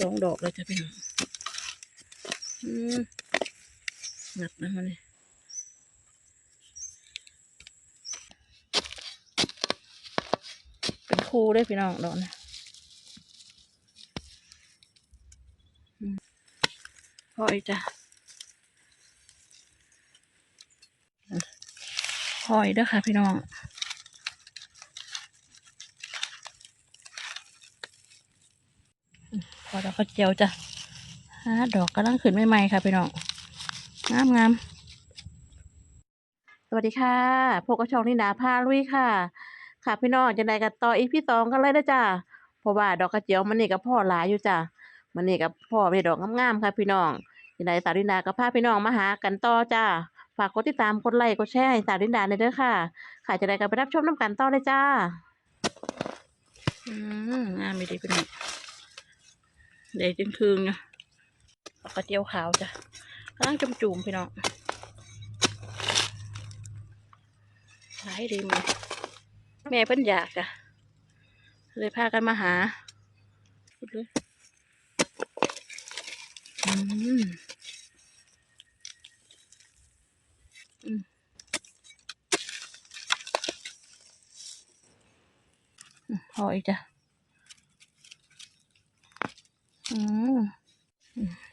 สองดอกเลยจ้ะพี่น้องหนักนะมันนี่เป็นคู่ได้พี่น้องดอกนะพออีกจ้ะพออีกเด้อค่ะพี่น้อง พอดอกกระเจียวจ้ะฮะดอกกำลังขึ้นใหม่ๆค่ะพี่น้องงามงามสวัสดีค่ะพวกกระชองนิดาพาลุยค่ะ ค่ะพี่น้องจะได้กันต่ออีพี่สองกันเลยนะจ้ะเพราะว่าดอกกระเจียวมันนี่กับพ่อหลายอยู่จ้ะมันนี่กับพ่อเป็นดอกงามๆค่ะพี่น้องจะได้สาวดินดากับพาพี่น้องมาหากันต่อจ้าฝากกดติดตามกดไลค์กดแชร์ให้สาวดินดาในอยเด้อค่ะ ค่ะจะได้กันไปรับชมน้ำกันต่อเลยจ้า อืมงามไปดีพี่น้อง เดยจึงคืนนะเอากระเจียวขาวจ้ะกำลังจุ่มจุ่มๆพี่น้องหลายดีมั้ยแม่เพิ่นอยากจ้ะเลยพากันมาหาพูดเลยอืมอืมอืมพออีกจ้ะ อืมอืม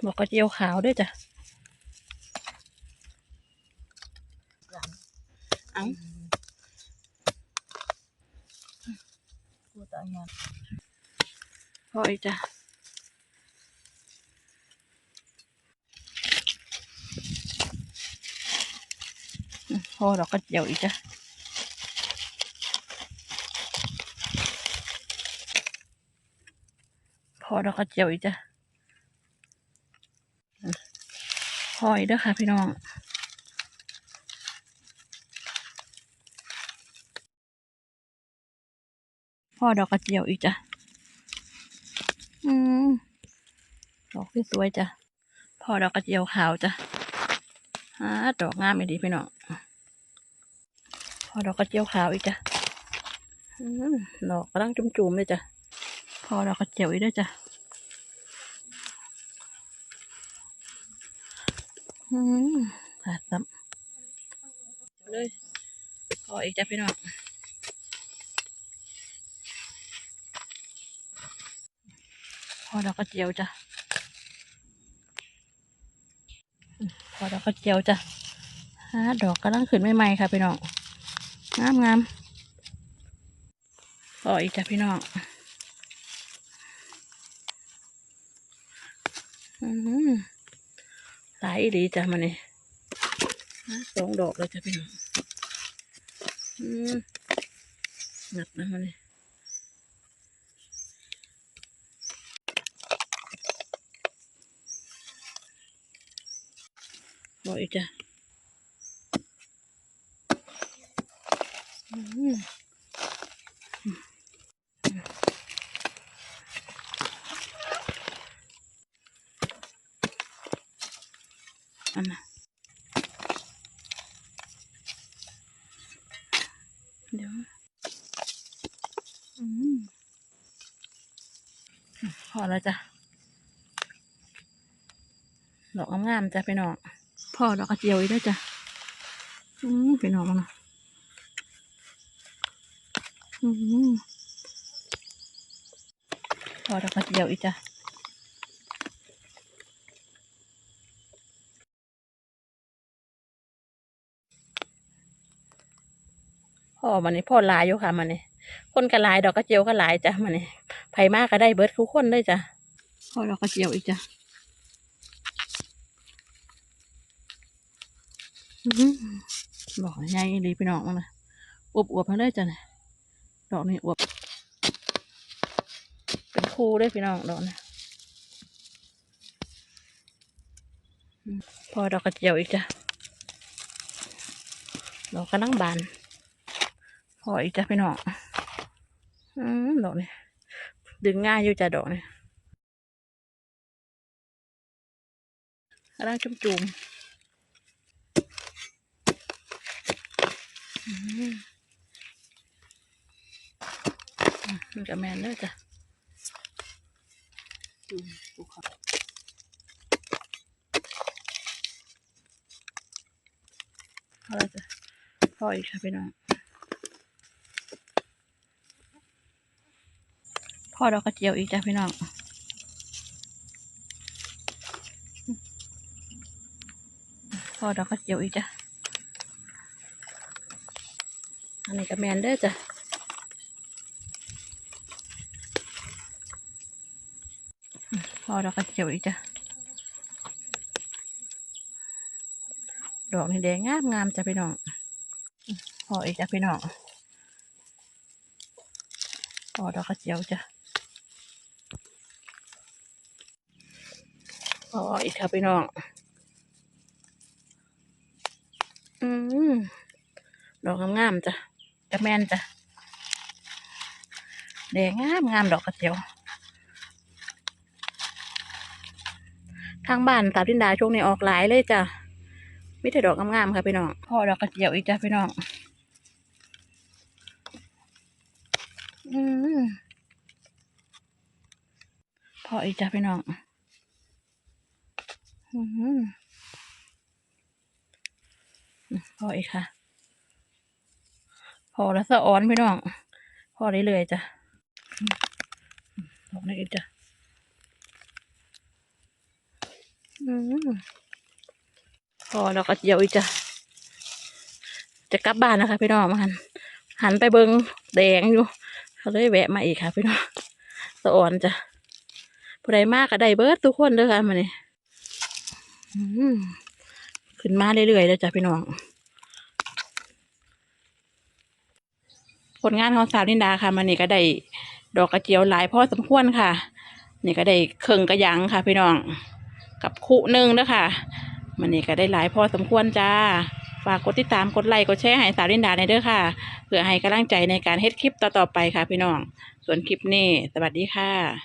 บอกกระเจียวขาวด้วยจ้ะเอาพูดอะไรเงี้ยพออีกจ้ะอืมพอดอกกระเจียวอีกจ้ะ พอ ดอกกระเจียวอีกจ้ะพออีกเด้อค่ะพี่น้องพ่อดอกกระเจียวอีกจ้ะ อืม ดอกที่สวยจ้ะ พ่อดอกกระเจียวขาวจ้ะฮะดอกงามอีดีพี่น้อง พ่อดอกกระเจียวขาวอีกจ้ะ อืม ดอกกำลังจุ่มๆเลยจ้ะ พ่อดอกกระเจียวอีกด้วยจ้ะ อืม ขาดซ้ำเลยพออีกจ้ะพี่น้องพอดอกกระเจียวจ้ะพอดอกกระเจียวจ้ะฮะดอกกำลังขึ้นใหม่ๆค่ะพี่น้องงามงามพออีกจ้ะพี่น้อง อืมหลายอีหลีจ้ะมันนี่สองดอกเลยจ้ะพี่น้องหนักนะมันนี่บอกอีกจ้ะอืมอันน่ะ เดี๋ยวอืมพอแล้วจ้ะดอกงามๆจ้ะพี่น้องพ่อดอกกระเจียวอีกด้วยจ้ะอืมพี่น้องนะอืมพ่อดอกกระเจียวอีกจ้ะ พ่อมันนี่พ่อหลายอยู่ค่ะมันนี่คนก็หลายดอกกระเจียวก็หลายจ้ะมันนี่ไผมากก็ได้เบิร์ดทุกคนเลยจ้ะพ่อดอกกระเจียวอีกจ้ะอื้อหือบอกใหญ่ดีพี่น้องมันนะอวบอวบๆมาเลยจ้ะเนี่ยดอกนี้อวบเป็นคู่เลยพี่น้องดอกนี้อืมพอดอกกระเจียวอีกจ้ะดอกกำลังบาน พออีกจ้ะพี่น้องอืมดอกนี้ดึงง่ายอยู่จ้ะดอกนี้กำลังจุ่มจุ่มมันกับแมนเด้อจ้ะอืมภูเขาพอแล้วจ้ะพออีกค่ะพี่น้อง พ่อดอกกระเจียวอีกจ้ะพี่น้องพ่อดอกกระเจียวอีกจ้ะอันนี้ก็แมนเด้อจ้ะพ่อดอกกระเจียวอีกจ้ะดอกนี่แดงงามงามจ้ะพี่น้องพออีกจ้ะพี่น้องพอดอกกระเจียวจ้ะ พออีกค่ะพี่น้อง อืมดอกงามๆจ้ะกระแมนจ้ะแดงงามงามดอกกระเจียว ทางบ้านสาวดินดาช่วงนี้ออกหลายเลยจ้ะมีแต่ดอกงามๆค่ะพี่น้องพ่อดอกกระเจียวอีกจ้ะพี่น้อง อืมพออีกจ้ะพี่น้อง พออีกค่ะ พอแล้วสะอ้อนพี่น้อง พอได้เลยจ้ะออกนี้อีกจ้ะอืมพอเราก็เจียวอีกจ้ะ จะกลับบ้านนะคะ พี่น้องมาหัน หันไปเบิงแดงอยู่เขาเลยแวะมาอีกค่ะ พี่น้องสะอ่อนจ้ะผู้ใดมากก็ได้เบิร์ดทุกคนเด้อค่ะมาเนี่ย ขึ้นมาเรื่อยๆเลยจ้ะพี่น้อง ผลงานของสาวนินดาค่ะมันนี่ก็ได้ดอกกระเจียวหลายพอสมควรค่ะ นี่ก็ได้เครื่งกระยังค่ะ พี่น้อง กับคู่หนึ่งเด้อค่ะมันนี่ก็ได้หลายพอสมควรจ้าฝากกดติดตามกดไลค์กดแชร์ให้สาวลินดาในเด้อค่ะ เพื่อให้กำลังใจในการเฮ็ดคลิปต่อๆไปค่ะพี่น้อง ส่วนคลิปนี้ สวัสดีค่ะ